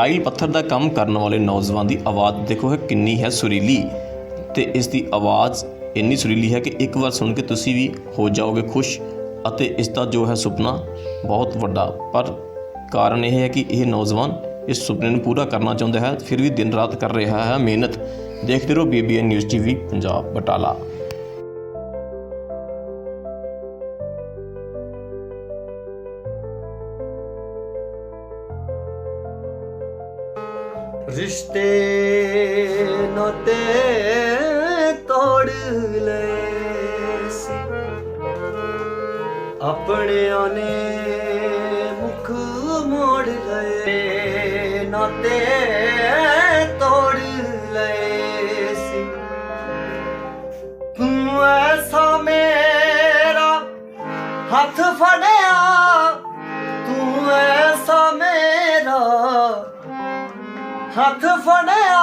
Tile ਪੱਥਰ ਦਾ ਕੰਮ ਕਰਨ ਵਾਲੇ ਨੌਜਵਾਨ ਦੀ ਆਵਾਜ਼ ਦੇਖੋ ਹੈ ਕਿੰਨੀ ਹੈ ਸੁਰੀਲੀ। ਤੇ ਇਸ ਦੀ ਆਵਾਜ਼ ਇੰਨੀ ਸੁਰੀਲੀ ਹੈ ਕਿ ਇੱਕ ਵਾਰ ਸੁਣ ਕੇ ਤੁਸੀਂ ਵੀ ਹੋ ਜਾਓਗੇ ਖੁਸ਼ ਅਤੇ ਇਸ ਦਾ ਜੋ ਹੈ ਸੁਪਨਾ ਬਹੁਤ ਵੱਡਾ। ਪਰ ਕਾਰਨ ਇਹ ਹੈ ਕਿ ਇਹ ਨੌਜਵਾਨ ਇਸ ਸੁਪਨੇ ਨੂੰ ਪੂਰਾ ਕਰਨਾ ਚਾਹੁੰਦਾ ਹੈ, ਫਿਰ ਵੀ ਦਿਨ ਰਾਤ ਕਰ ਰਿਹਾ ਹੈ ਮਿਹਨਤ। ਦੇਖਦੇ ਰਹੋ BBN news TV Punjab Batala. ਰਿਸ਼ਤੇ ਨਾਤੇ ਤੋੜ ਲਏ ਸੀ। ਆਪਣਿਆਂ ਨੇ ਮੁਖ ਮੋੜ ਲਏ ਨਾਤੇ ਹੱਥ ਫੜਿਆ।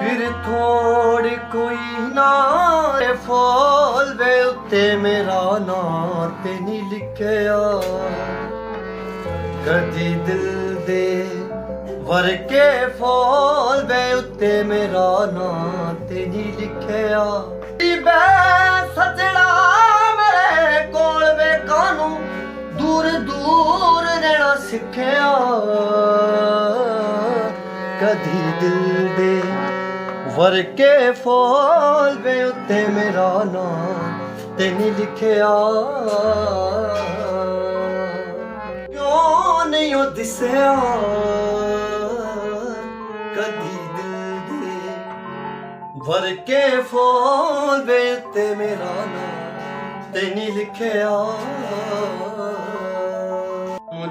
ਫਿਰ ਥੋੜੀ ਕੋਈ ਨਾ ਫੋਲ ਵੇ ਉੱਤੇ ਮੇਰਾ ਨਾਂ ਤੇ ਨਹੀਂ ਲਿਖਿਆ। ਕਦੀ ਦਿਲ ਦੇ ਵਰਕੇ ਫੋਲ ਵੇ ਉੱਤੇ ਮੇਰਾ ਨਾਂ ਤੇ ਨਹੀਂ ਲਿਖਿਆ। ਬੈ ਸਜਣਾ ਮੇਰੇ ਕੋਲ ਵੇ ਕਾਨੂੰ ਦੂਰ ਦੂਰ ਰਹਿਣਾ ਸਿੱਖਿਆ। ਦਿਲ ਦੇ ਵਰਕੇ ਫੋਲ ਵੇ ਉੱਤੇ ਮੇਰਾ ਨਾਂ ਤੇ ਨਹੀਂ ਲਿਖਿਆ। ਕਿਉਂ ਨਹੀਂ ਉਹ ਦਿਸਿਆ? ਕਦੀ ਦਿਲ ਦੇ ਵਰਕੇ ਫੋਲ ਵੇ ਉੱਤੇ ਮੇਰਾ ਨਾਂ ਤੇ ਨਹੀਂ ਲਿਖਿਆ।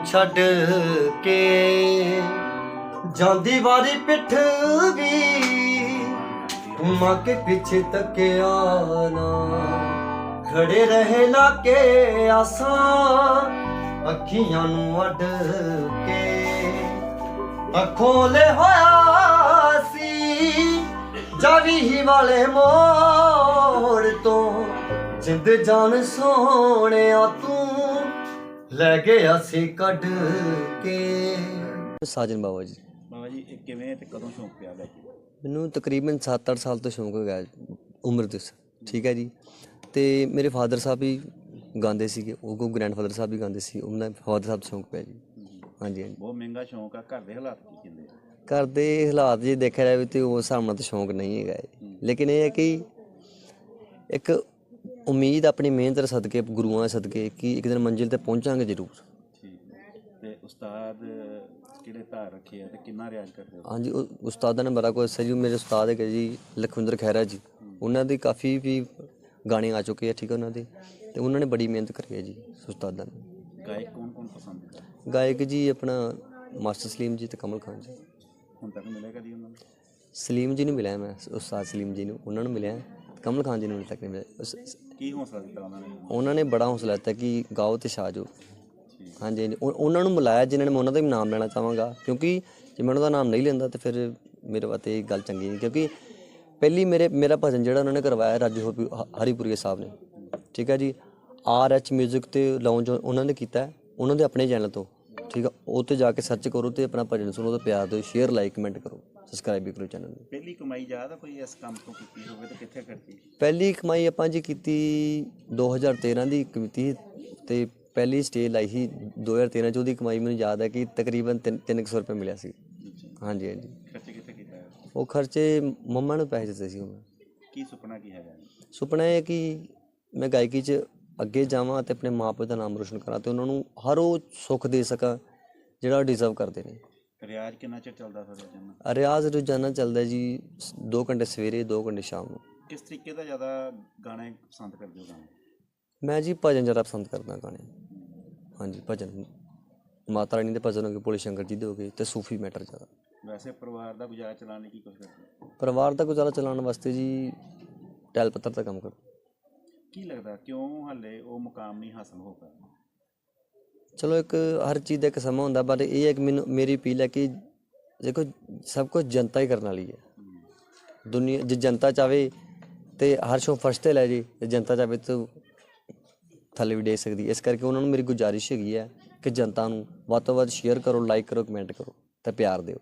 ਛੱਡ ਕੇ ਜਾਂਦੀ ਵਾਰੀ ਪਿੱਠ ਵੀ ਘੁਮਾ ਕੇ ਪਿੱਛੇ ਤੱਕਿਆ ਨਾ। ਖੜੇ ਰਹੇ ਲਾ ਕੇ ਆਸਾਂ, ਅੱਖੀਆਂ ਨੂੰ ਅੱਡ ਕੇ। ਅੱਖੋਂ ਲੈ ਹੋਇਆ ਸੀ, ਜਾਵੀ ਹੀ ਵਾਲੇ ਮੋੜ ਤੋਂ। ਜਿੰਦ ਜਾਨ ਸੋਹਣਿਆ ਤੂੰ, ਲੈ ਗਿਆ ਸੀ ਕੱਢ ਕੇ। ਸਾਜਨ ਬਾਬਾ ਜੀ। ਬਾਬਾ ਜੀ ਇਹ ਕਿਵੇਂ ਤੇ ਕਦੋਂ ਸ਼ੌਂਕ ਪਿਆ ਗਾਇਕੀ ਦਾ ਮੈਨੂੰ ਤਕਰੀਬਨ 7-8 ਸਾਲ ਤੋਂ ਸ਼ੌਂਕ ਹੋ ਗਿਆ ਉਮਰ ਦੇ ਠੀਕ ਹੈ ਜੀ। ਤੇ ਮੇਰੇ ਫਾਦਰ ਸਾਹਿਬ ਵੀ ਗਾਉਂਦੇ ਸੀਗੇ ਉਹ ਕੋ ਗ੍ਰੈਂਡਫਾਦਰ ਸਾਹਿਬ ਵੀ ਗਾਉਂਦੇ ਸੀ ਉਹਨਾਂ ਫਾਦਰ ਸਾਹਿਬ ਸ਼ੌਂਕ ਪਿਆ ਜੀ। ਹਾਂਜੀ ਹਾਂਜੀ। ਬਹੁਤ ਮਹਿੰਗਾ ਸ਼ੌਂਕ ਆ ਘਰ ਦੇ ਹਾਲਾਤ ਕੀ ਕਹਿੰਦੇ ਆ? ਘਰ ਦੇ ਹਾਲਾਤ ਜੇ ਦੇਖਿਆ ਜਾਵੇ ਤੇ ਉਸ ਹਿਸਾਬ ਨਾਲ ਤਾਂ ਸ਼ੌਂਕ ਨਹੀਂ ਹੈਗਾ। ਲੇਕਿਨ ਇਹ ਹੈ ਕਿ ਇੱਕ ਉਮੀਦ ਆਪਣੀ ਮਿਹਨਤ ਦੇ ਸਦਕੇ ਗੁਰੂਆਂ ਦੇ ਸਦਕੇ ਕਿ ਇੱਕ ਦਿਨ ਮੰਜ਼ਿਲ ਤੇ ਪਹੁੰਚਾਂਗੇ ਜ਼ਰੂਰ। ਉਸਤਾਦ ਕਿਹੜੇ ਧਾਰ ਰੱਖੇ ਆ ਤੇ ਕਿੰਨਾ ਰਿਆਜ਼ ਕਰਦੇ ਹੋ? ਹਾਂਜੀ ਉਹ ਉਸਤਾਦਾਂ ਨੇ ਬੜਾ ਕੁਝ ਸਹੀ ਮੇਰੇ ਉਸਤਾਦ ਹੈਗੇ ਜੀ ਲਖਵਿੰਦਰ ਖਹਿਰਾ ਜੀ। ਉਹਨਾਂ ਦੀ ਕਾਫੀ ਵੀ ਗਾਣੇ ਆ ਚੁੱਕੇ ਆ ਠੀਕ ਹੈ ਉਹਨਾਂ ਦੇ। ਤੇ ਉਹਨਾਂ ਨੇ ਬੜੀ ਮਿਹਨਤ ਕਰੀ ਹੈ ਜੀ ਉਸਤਾਦਾਂ ਨੇ। ਗਾਇਕ ਕੌਣ ਕੌਣ ਪਸੰਦ ਹੈ ਗਾਇਕ ਜੀ ਆਪਣਾ ਮਾਸਟਰ ਸਲੀਮ ਜੀ ਤੇ ਕਮਲ ਖਾਨ ਜੀ। ਹੁਣ ਤੱਕ ਮਿਲਿਆ ਕਦੀ ਉਹਨਾਂ ਨੂੰ? ਸਲੀਮ ਜੀ ਨੂੰ ਮਿਲਿਆ ਮੈਂ ਉਸਤਾਦ ਸਲੀਮ ਜੀ ਨੂੰ। ਉਹਨਾਂ ਨੂੰ ਮਿਲਿਆ ਕਮਲ ਖਾਨ ਜੀ ਨੂੰ ਨਹੀਂ ਤੱਕ ਨਹੀਂ ਮਿਲਿਆ। ਕੀ ਹੌਸਲਾ ਦਿੱਤਾ ਉਹਨਾਂ ਨੇ? ਉਹਨਾਂ ਨੇ ਬੜਾ ਹੌਸਲਾ ਦਿੱਤਾ ਕਿ ਗਾਓ ਤੇ ਜਾਓ ਹਾਂਜੀ ਹਾਂਜੀ। ਉਹ- ਉਹਨਾਂ ਨੂੰ ਬੁਲਾਇਆ ਜਿਨ੍ਹਾਂ ਨੇ ਮੈਂ ਉਹਨਾਂ ਦਾ ਵੀ ਨਾਮ ਲੈਣਾ ਚਾਹਾਂਗਾ। ਕਿਉਂਕਿ ਜੇ ਮੈਂ ਉਹਨਾਂ ਦਾ ਨਾਮ ਨਹੀਂ ਲੈਂਦਾ ਤੇ ਫਿਰ ਮੇਰੇ ਵਾਸਤੇ ਇਹ ਗੱਲ ਚੰਗੀ ਨਹੀਂ। ਕਿਉਂਕਿ ਪਹਿਲੀ ਮੇਰੇ ਮੇਰਾ ਭਜਨ ਜਿਹੜਾ ਉਹਨਾਂ ਨੇ ਕਰਵਾਇਆ ਰਾਜੂ ਹੋਪੀ- ਹ- ਹਰੀਪੁਰੀਆ ਸਾਹਿਬ ਨੇ। ਠੀਕ ਹੈ ਜੀ? ਆਰ ਐਚ 뮤직 ਤੇ ਲਾਉਂਜ ਉਹਨਾਂ ਨੇ ਕੀਤਾ ਹੈ, ਉਹਨਾਂ ਦੇ ਆਪਣੇ ਚੈਨਲ ਤੋਂ। ਠੀਕ ਆ ਤੇ ਜਾ ਕੇ ਸਰਚ ਕਰੋ ਤੇ ਆਪਣਾ ਭਜਨ ਸੁਣੋ ਤੇ ਪਿਆਰ ਦਿਓ। ਸ਼ੇਅਰ ਲਾਈਕ ਕਮੈਂਟ ਕਰੋ। ਸਬਸਕ੍ਰਾਈਬ ਵੀ ਕਰੋ ਚੈਨਲ ਨੂੰ। ਪਹਿਲੀ ਕਮਾਈ ਆ ਕੋਈ ਇਸ ਕੰਮ ਤੋਂ ਕੀਤੀ ਹੋਵੇ ਤੇ ਕਿੱਥੇ ਖਰਚੀ ਪਹਿਲੀ ਕਮਾਈ ਆਪਾਂ ਜੀ ਕੀਤੀ 2013 ਦੀ ਕੀਤੀ ਤੇ ਪਹਿਲੀ ਸਟੇਜ ਲਾਈ ਸੀ 2013 ਚ ਉਹਦੀ ਕਮਾਈ ਮੈਨੂੰ ਯਾਦ ਹੈ ਕਿ ਤਕਰੀਬਨ 300 ਰੁਪਏ ਮਿਲਿਆ ਸੀ। ਹਾਂਜੀ ਹਾਂਜੀ। ਖਰਚੇ ਕਿੱਥੇ ਕੀਤਾ? ਉਹ ਖਰਚੇ ਮੰਮਾ ਨੂੰ ਪੈਸੇ ਦਿੱਤੇ ਸੀ ਉਹ। ਕੀ ਸੁਪਨਾ ਕੀ ਹੈਗਾ? ਸੁਪਨਾ ਹੈ ਕਿ ਮੈਂ ਗਾਇਕੀ 'ਚ ਅੱਗੇ ਜਾਵਾਂ ਤੇ ਆਪਣੇ ਮਾਪੇ ਦਾ ਨਾਮ ਰੋਸ਼ਨ ਕਰਾਂ ਤੇ ਉਹਨਾਂ ਨੂੰ ਹਰ ਉਹ ਸੁੱਖ ਦੇ ਸਕਾਂ ਜਿਹੜਾ ਉਹ ਡਿਜ਼ਰਵ ਕਰਦੇ ਨੇ। ਰਿਆਜ਼ ਕਿੰਨਾ ਚਿਰ ਚੱਲਦਾ ਫਿਰ ਜਨ ਰਿਆਜ਼ ਰੋਜ਼ਾਨਾ ਚੱਲਦਾ ਜੀ 2 ਘੰਟੇ ਸਵੇਰੇ 2 ਘੰਟੇ ਸ਼ਾਮ ਨੂੰ। ਕਿਸ ਤਰੀਕੇ ਦਾ ਜ਼ਿਆਦਾ ਗਾਣੇ ਪਸੰਦ ਕਰਦੇ ਹੋ ਗਾਣੇ? ਮੈਂ ਜੀ ਭਜਨ ਜ਼ਿਆਦਾ ਪਸੰਦ ਕਰਦਾ ਗਾਣੇ। ਹਾਂਜੀ ਭਜਨ। ਮਾਤਾ ਰਾਣੀ ਦੇ ਭਜਨ ਹੋ ਗਏ ਭੋਲੇ ਸ਼ੰਕਰ ਜੀ ਦੇ ਹੋ ਗਏ ਤੇ ਸੂਫੀ ਮੈਟਰ ਜ਼ਿਆਦਾ। ਵੈਸੇ ਪਰਿਵਾਰ ਦਾ ਗੁਜ਼ਾਰਾ ਚਲਾਉਣ ਲਈ ਕੀ ਕੁਝ ਕਰਦੇ? ਪਰਿਵਾਰ ਦਾ ਗੁਜ਼ਾਰਾ ਚਲਾਉਣ ਵਾਸਤੇ ਜੀ ਟੈਲ ਪੱਤਰ ਦਾ ਕੰਮ ਕਰਦਾ। ਕੀ ਲੱਗਦਾ ਕਿਉਂ ਹਾਲੇ ਉਹ ਮੁਕਾਮ ਨਹੀਂ ਹਾਸਲ ਹੋ ਪਾਇਆ? ਚਲੋ ਇੱਕ ਹਰ ਚੀਜ਼ ਦਾ ਇੱਕ ਸਮਾਂ ਹੁੰਦਾ ਪਰ ਇਹ ਹੈ ਕਿ ਮੈਨੂੰ ਮੇਰੀ ਅਪੀਲ ਹੈ ਕਿ ਦੇਖੋ ਸਭ ਕੁਝ ਜਨਤਾ ਹੀ ਕਰਨ ਵਾਲੀ ਹੈ। ਦੁਨੀਆ ਜੇ ਜਨਤਾ ਚਾਵੇ ਤੇ ਹਰ ਸ਼ੋ ਫਸਟ ਤੇ ਲੈ ਜੇ ਤੇ ਜਨਤਾ ਚਾਵੇ ਤਾਂ ਥੱਲੇ ਵੀ ਦੇ ਸਕਦੀ ਇਸ ਕਰਕੇ ਉਹਨਾਂ ਨੂੰ ਮੇਰੀ ਗੁਜ਼ਾਰਿਸ਼ ਹੈਗੀ ਹੈ ਕਿ ਜਨਤਾ ਨੂੰ ਵੱਧ ਤੋਂ ਵੱਧ ਸ਼ੇਅਰ ਕਰੋ ਲਾਈਕ ਕਰੋ ਕਮੈਂਟ ਕਰੋ ਤੇ ਪਿਆਰ ਦਿਓ।